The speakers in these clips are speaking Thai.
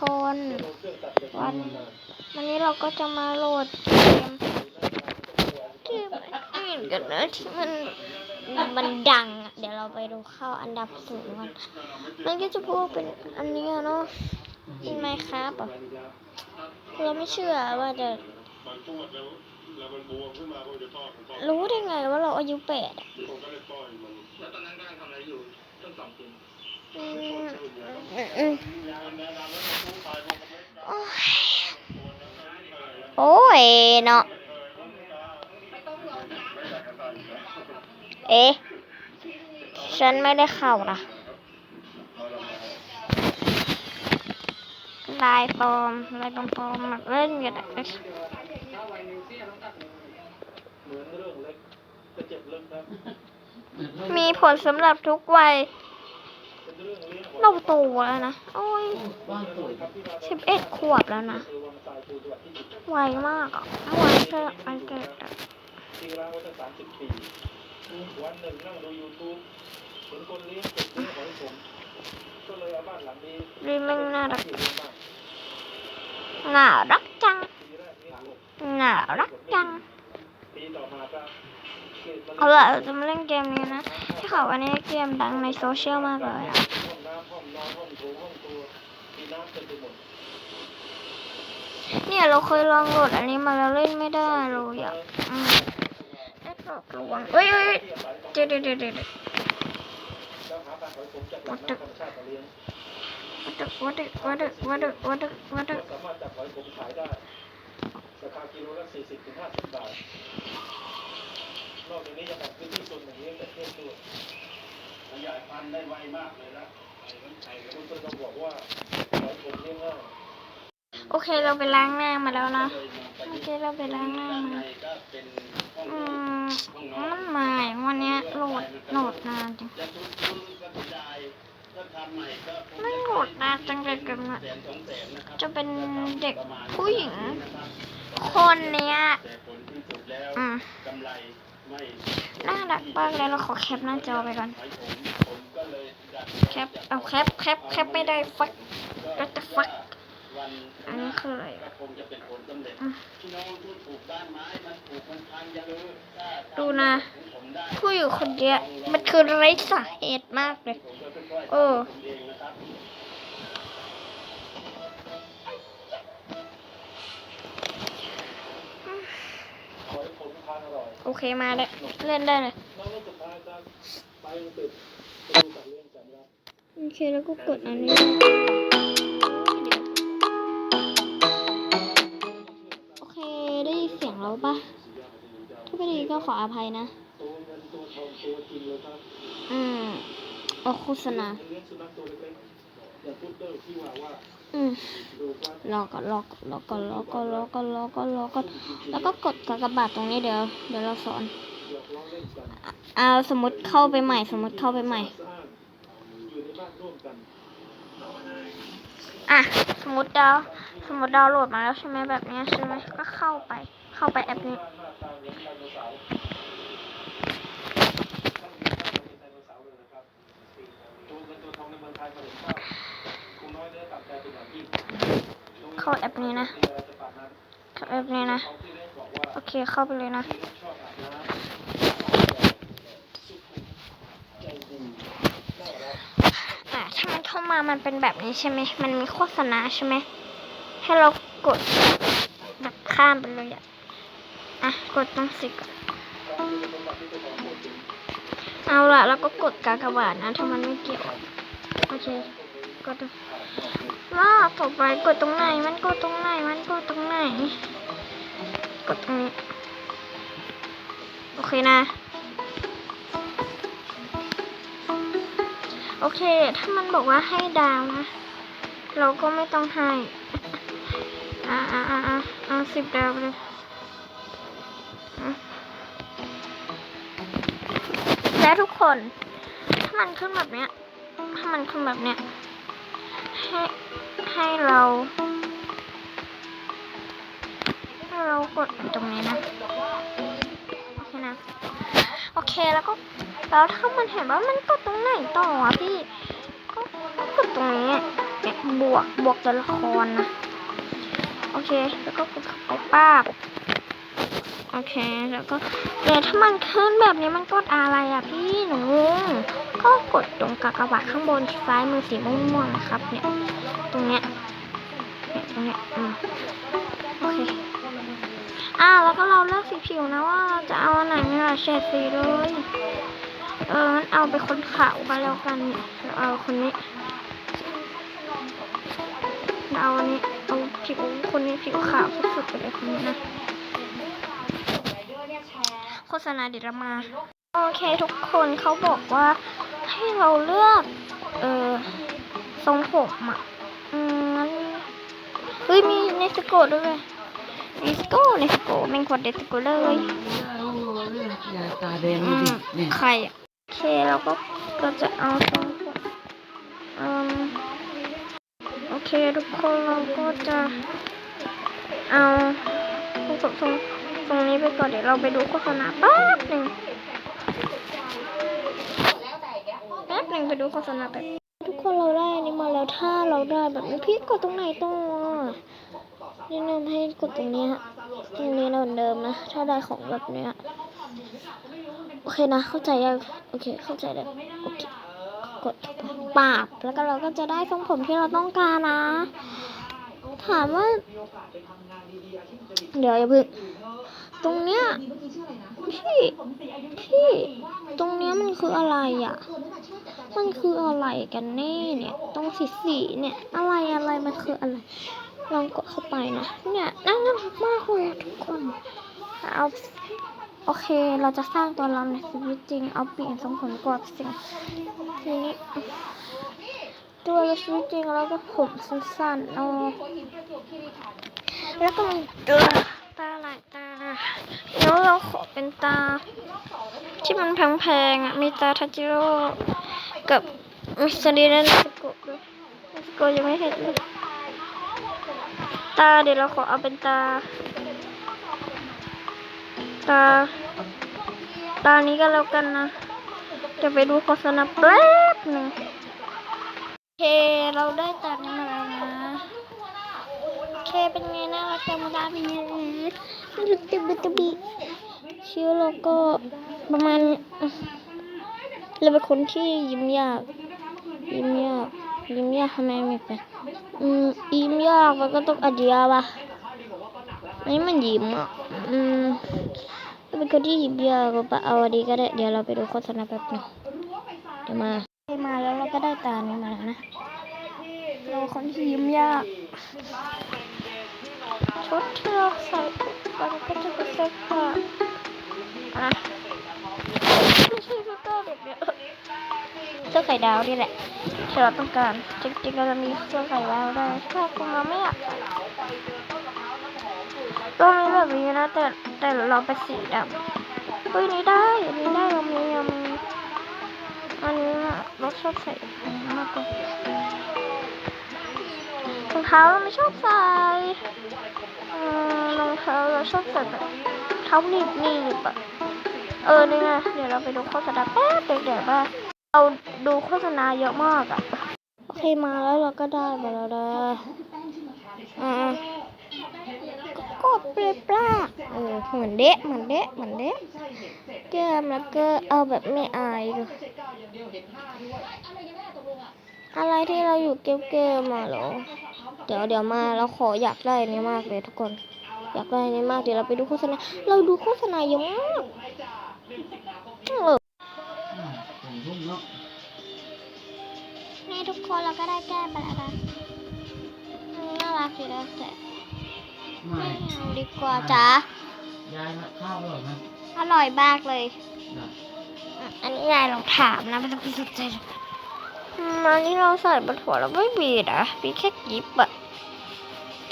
คน วันวันนี้เราก็จะมาโหลดเกมเกมอื่นกันนะที่มันมันดังอะเดี๋ยวเราไปดูเข้าอันดับสูงก่อนมันก็จะพูดเป็นอันนี้เนาะอินไมครับอะเราไม่เชื่อว่าจะรู้ได้ไงว่าเราอายุแปดอะ โอ้ยเนาะ เอ๊ะ ฉันไม่ได้เข้านะลายปอมลายปอมปอมมาเล่นกันได้มีผลสำหรับทุกวัย เราโตแล้วนะ โอ้ยสิบเอ็ดขวบแล้วนะไวมากอะเมื่อวแค่วันเกิดอะที่ร้างไว้ตั้งสามสิบปีวันหนึ่งนั่งดูยูทูบเห็นคนเลี้ยงเป็ดเลี้ยงหอยผมก็เลยเอาบ้านหลังนี้รีมันน่ารักน่ารักจังหน่ารักจังปีต่อมาก็ เอาล่ะเราจะมาเล่นเกมนี้นะที่เขาวันนี้เกมดังในโซเชียลมากเลยอะเนี่ยเราเคยลองโหลดอันนี้มาแล้วเล่นไม่ได้เลยอะอืมแอดหลอกลวงเอ้ยเอ้ยเดี๋ยวเดี๋ยวเดี๋ยวเดี๋ยวแล้วหาปลาหอยผมจากวัดดึกวัดดึกวัดดึกวัดดึกวัดดึกวัดดึกสามารถจับหอยผมขายได้ราคากิโลละสี่สิบถึงห้าสิบบาท โอเคเราไปล้างหน้ามาแล้วนะโอเคเราไปล้างหน้ามาอืมมันใหม่วันนี้โหลดโหลดนานจังไม่โหลดนานจังเลยกันอะจะเป็นเด็กผู้หญิง คนเนี้ยอืมน่ารักมากเลยเราขอแคปหน้าจอไปก่อน แคปเอาแคปแคปแคปไม่ได้ฟักก็จะฟักอันนี้คืออะไรดูนะผู้อยู่คนเดียวมันคือไร้สาเหตุมากเลยเออโอเคมาเลยเล่นได้เลย เคแล้วก็กดอันนี้โอเคได้ยินเสียงเราปะถ้าไม่ด้ยินก็ขออภัยนะ อืมออกโฆษณาเลี้ยงสุนัขตัวเล็กๆอย่างพุดเดิ้ลที่ว่าว่าอืมรอก่อนรอก่อนรอก่อนรอก่อนรอก่อนรอก่อนรอก่อนแล้วก็กดกากบาทตรงนี้เดี๋ยว เดี๋ยวเราสอนเอาสมมติเข้าไปใหม่ สมมติเข้าไปใหม่ สะอาดอยู่ในบ้านร่วมกัน อะสมมติเราสมมติเราโหลดมาแล้วใช่ไหมแบบนี้ใช่ไหมก็เข้าไป เข้าไปแอปนี้เข้าแอปนี้นะเข้าแอปนี้นะ โอเคเข้าไปเลยนะ ที่เล็กชอบอาบน้ำสุขุมใจดีน่ารัก อะถ้า มันเข้ามันเป็นแบบนี้ใช่ไหม มันมีโฆษณาใช่ไหม ให้เรากดแบบข้ามไปเลยอะอะ กดตรงสิก่อนเอาละแล้วก็กดกากบาทนะถ้ามันไม่เกี่ยว โอเค กดว่าต่อไปกดตรงไหน มันกดตรงไหน มันกดตรงไหน กดตรงนี้ โอเคนะ โอเค ถ้ามันบอกว่าให้ดาวนะ เราก็ไม่ต้องให้อ่าอ่าอ่าอ่าอ่าสิบดาวเลยและทุกคน ถ้ามันขึ้นแบบเนี้ย ถ้ามันขึ้นแบบเนี้ย ให้ให้เราให้เรากดตรงนี้นะ โอเคนะ โอเคแล้วก็ แล้วถ้ามันเห็นว่ามันกดตรงไหนต่ออะพี่ก็กดตรงนี้เนี่ยบวกบวกตัวละครนะโอเค แล้วก็กดเข้าไปป้าบโอเค แล้วก็แต่ถ้ามันขึ้นแบบนี้มันกดอะไรอะพี่หนู ก็กดตรงกากบาทข้างบนซ้ายมือสีม่วงๆนะครับ เนี่ย ตรงเนี้ยเนี่ยตรงเนี้ยอืมโอเค อ่าแล้วก็เราเลือกสีผิวนะว่าเราจะเอาอันไหนไม่ละเฉดสีเลย เอองั้นเอาไปคนขาวก็แล้วกันเนี่ยเราเอาคนนี้เราเอาอันนี้เอาผิวคนนี้ผิวขาวสุดๆไปเลยคนนี้นะโฆษณาเดี๋ยวเรามา โอเคทุกคนเขาบอกว่าให้เราเลือก เออทรงผมอะอืมงั้นเฮ้ยมีเนสโกะด้วยเนสโกเนสโกแมงกวดเนสโกเลยยายตาแดงอืดูมดินี่ใครอะโอ เคเราก็ก็จะเอาทรงอืมโอเคทุกคนเราก็จะเอาทรงผมทรงตรงนี้ไปก่อนเดี๋ยวเราไปดูโฆษณาแป๊บหนึ่งแป๊บหนึ่งไปดูโฆษณาแป๊บทุกคนเราได้อันนี้มาแล้วถ้าเราได้แบบนี้พี่กดตรงไหนต่อแนะนำให้กดตรงนี้ฮะตรงนี้เหมือนเดิมนะ ถ้าได้ของแบบเนี้ย เคนะเข้าใจยังโอเคเข้าใจแล้วโอเคกดปาบแล้วก็เราก็จะได้ทรงผมที่เราต้องการนะ ถามว่า เดี๋ยวอย่าพึ่งตรงเนี้ยพี่พี่ตรงเนี้ยมันคืออะไรอะ มันคืออะไรกันแน่เนี่ย ตรงสีสีเนี่ย อะไรอะไรมันคืออะไร ลองกดเข้าไปนะ เนี่ยน่ารักมากเลยทุกคน เอา โอเค เราจะสร้างตัวเราในชีวิตจริง เอาเปลี่ยนทรงผมก่อนสิ่งทีนี้ตัวในชีวิตจริงเราก็ผมสั้นๆเอาแล้วก็มีตาตาหลายตาแล้วเราขอเป็นตา ที่มันแพงๆอะ มีตาทัจิโร่กับมิสเตอรีและนิสโกะด้วยนิสโกะยังไม่เห็นเลย ตาเดี๋ยวเราขอเอาเป็นตา ตา ตานี้ก็แล้วกันนะ จะไปดูโฆษณาแป๊บหนึ่งโอเค เราได้ตานี้มาแล้วนะ โอเค เป็นไงน่ารักจังตาพี่น่ารักจังตบีชื่อโลโก้ประมาณเราเป็นคนที่ยิ้มยาก ยิ้มยาก ยิ้มยากทำไมไม่เป็นอืมยิ้มยากมันก็ต้องอดยาป่ะอันนี้มันยิ้มอะอืม ถ้าเป็นคนที่หยิบยากก็ปะเอาอันนี้ก็ได้ เดี๋ยวเราไปดูโฆษณาแป๊บนึงเดี๋ยวมามาแล้วเราก็ได้ตานี้มาแล้วนะ เราคนที่ยิ้มยากชุดที่เราใส่มันก็จะเป็นเสื้อผ้าอะไม่ใช่เสื้อผ้าแบบเนี้ยเสื้อไข่ดาวนี่แหละที่เราต้องการ จริงๆเราจะมีเสื้อไข่ดาวได้ถ้าคุณเราไม่อยากใส่ ก็มีแบบนี้นะ แต่แต่เราไปสีดำเฮ้ยนี่ได้อันนี้ได้เรามีเรามีอันนี้อะเราชอบใส่อันนี้มากกว่ารองเท้าเราไม่ชอบใส่รองเท้าเราชอบใส่แบบเท้าหนีบหนีบอะเออนี่ไงเดี๋ยวเราไปดูโฆษณาแป๊บเดี๋ยวๆว่าเราดูโฆษณาเยอะมากอะโอเคมาแล้วเราก็ได้ไปแล้วนะอ่า กด เปลยปลาเออเหมือนเดะเหมือนเดะเหมือนเดะเกมแล้วก็เอาแบบไม่อายดูอะไรที่เราอยู่เกมเกมาเหรอ เดี๋ยวเดี๋ยวมาเราขออยากได้นี้มากเลยทุกคน อยากได้นี้มากเดี๋ยวเราไปดูโฆษณา เราดูโฆษณาเยอะมากเออนี่ทุกคนเราก็ได้แก้ไปแล้วนะอันน่ารักดีนะแต่ ไม่ไม่เอาดีกว่าจ้ายายมาข้าวอร่อยไหมอร่อยมากเลย ได้อะอันนี้ยายลองถามนะไม่ต้องไปสนใจหรอกอืมอันนี้เราใส่บนหัวเราไม่มีนะมีแค่กิบอะ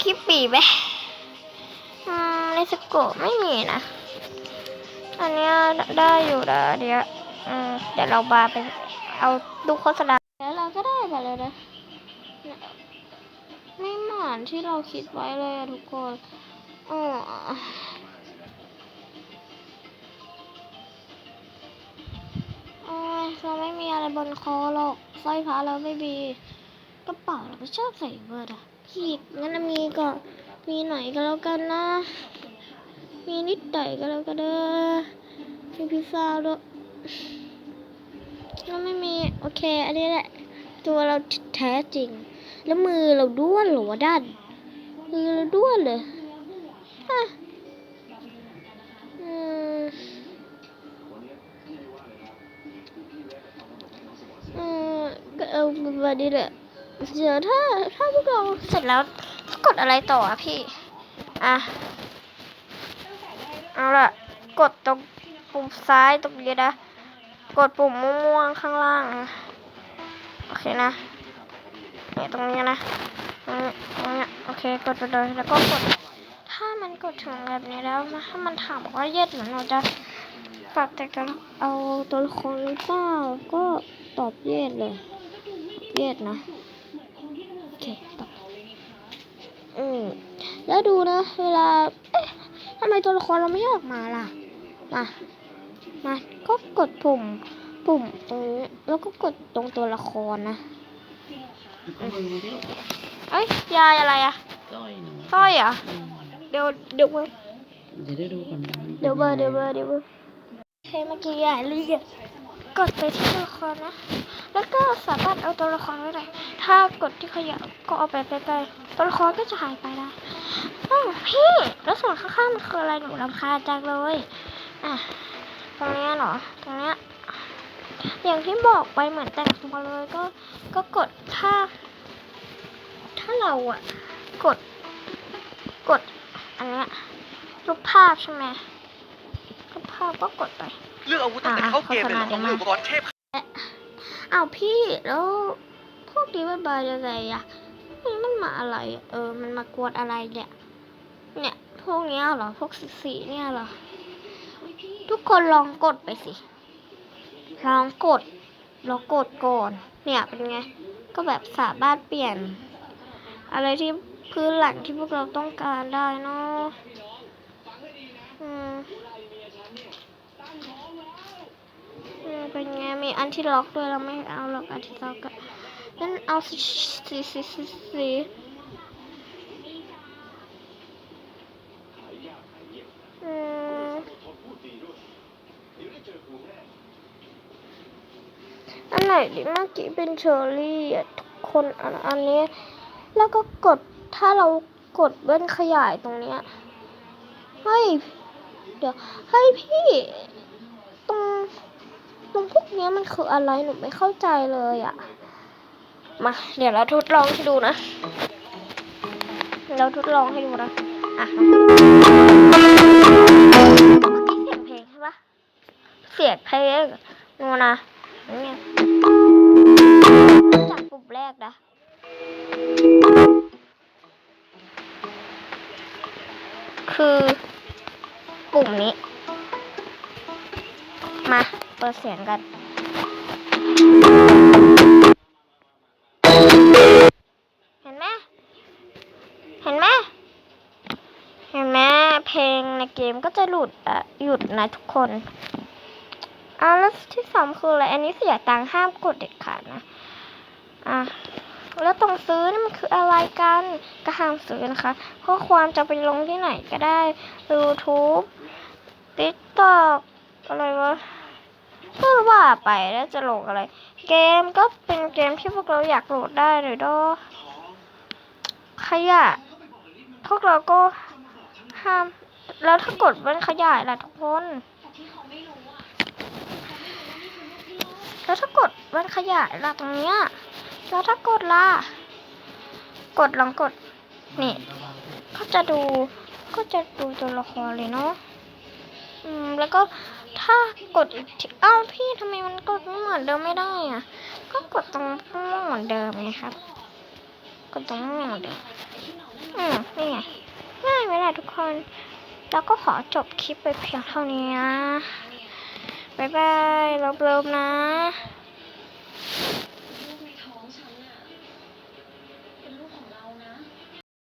กิบปีไหมอืมในสโกะไม่มีนะ อันเนี้ยได้อยู่นะเดี๋ยวอืมเดี๋ยวเราบาไปเอาดูโฆษณาแล้วเราก็ได้ไปเลยนะเนี่ย ไม่เหมือนที่เราคิดไว้เลยอะทุกคนอ๋อโอ้ยเราไม่มีอะไรบนคอหรอกสร้อยพระเราไม่มีกระเป๋าเราไม่ชอบใส่เวิร์ดอะพี่งั้นมีก็มีหน่อยก็แล้วกันนะ มีนิดหน่อยก็แล้วกันเด้อมีพิซซ่าด้วยก็ไม่มี โอเค อันนี้แหละ ตัวเราแท้จริง แล้วมือเราด้วนหรอวะด้านมือเราด้วนเลยฮะอืมอืมก็เอาแบบนี้แหละเดี๋ยวถ้าถ้าพวกเราเสร็จแล้วกดอะไรต่ออะพี่ อะ เอาละกดตรงปุ่มซ้ายตรงนี้นะ กดปุ่มม่วงๆข้างล่าง โอเคนะ เนี่ยตรงนี้นะตรงนี้ตรงนี้โอเคกดไปเลยแล้วก็กด ถ้ามันกดถึงแบบนี้แล้วนะถ้ามันถามว่าเย็ดเหมือนเราจะฝากแต่กันเอาตัวละครหรือเปล่าก็ตอบเย็ดเลยเย็ดนะโอเคตอบอืมแล้วดูนะ เวลาเอ๊ะทำไมตัวละครเราไม่ออกมาล่ะมามาก็กดปุ่มปุ่มตรงนี้แล้วก็กดตรงตัวละครนะ เอามือมาดิเอ้ยยายอะไรอะต้อยหนูสร้อยเหรออืมเดี๋ยวเดี๋ยวเบอร์เดี๋ยวได้ดูกันนะเดี๋ยวเบอร์เดี๋ยวเบอร์เดี๋ยวเบอร์โอเคเมื่อกี้ยายเรียกกดไปที่ตัวละครนะ แล้วก็สามารถเอาตัวละครไว้ได้ถ้ากดที่ขยะก็เอาไปใกล้ๆตัวละครก็จะหายไปได้อ้าวพี่แล้วส่วนข้างๆมันคืออะไรหนูรำคาญจังเลย อะ ตรงเนี้ยเหรอ ตรงเนี้ย อย่างที่บอกไปเหมือนแต่งตัวเลยก็ก็กดถ้า ถ้าเราอะกด กดอันเนี้ยรูปภาพใช่ไหมรูปภาพก็กดไปเลือกอาวุธตั้งแต่เข้าเกมเลยเหรออะต้องเลือกอุปกรณ์เทพอ้าพี่แล้วพวกนี้มันมายังไงอะนี่มันมาอะไร เออ มันมากวนอะไรเนี่ยเนี่ยพวกเนี้ยเหรอพวกสีเนี่ยเหรอทุกคนลองกดไปสิ ลองกดลองกดก่อน เนี่ยเป็นไง ก็แบบสามารถเปลี่ยน อะไรที่พื้นหลังที่พวกเราต้องการได้เนาะอืมอืมเป็นไง มีอันที่ล็อกด้วยเราไม่เอาหรอกอันที่ล็อกอะงั้นเอาสีสีสีสีสีอืมอันไหน ดิเมื่อกี้เป็นเชอร์รี่ทุกคนอันอันนี้ แล้วก็กดถ้าเรากดเบิ้ลขยายตรงเนี้ยเฮ้ยเดี๋ยวเฮ้ยพี่ตรงตรงพวกเนี้ยมันคืออะไรหนูไม่เข้าใจเลยอะมาเดี๋ยวเราทดลองให้ดูนะ เราทดลองให้ดูนะอะเมื่อกี้เสียงเพลงใช่ปะเสียงเพลงนูนะ จากปุ่มแรกนะคือปุ่มนี้ มาเปิดเสียงกัน เห็นไหมเห็นไหมเห็นไหมเพลงในเกมก็จะหลุดอะหยุดนะทุกคน อะแล้วที่สองคืออะไร อันนี้เสียตังค์ห้ามกดเด็ดขาดนะ อะแล้วตรงซื้อนี่มันคืออะไรกันก็ห้ามซื้อนะคะข้อความจะไปลงที่ไหนก็ได้ YouTube TikTok อะไรวะก็ว่าไปแล้วจะโหลดอะไร เกมก็เป็นเกมที่พวกเราอยากโหลดได้เลยด้อขยะ พวกเราก็ห้าม แล้วถ้ากดเบิ้ลขยายล่ะทุกคน แล้วถ้ากดเบิ้ลขยายล่ะตรงเนี้ยแล้วถ้ากดล่ะ กดลองกด นี่ ก็จะดู ก็จะดูตัวละครเลยเนาะ อืม แล้วก็ถ้ากดอีกทีอ้าวพี่ทำไมมันกดม่เหมือนเดิมไม่ได้อะ ก็กดตรงม่วงเหมือนเดิมไงครับ กดตรงม่วงเหมือนเดิม อืม นี่ไง ง่ายไหมล่ะทุกคน แล้วก็ขอจบคลิปไปเพียงเท่านี้นะ บ๊ายบายเลิฟๆนะ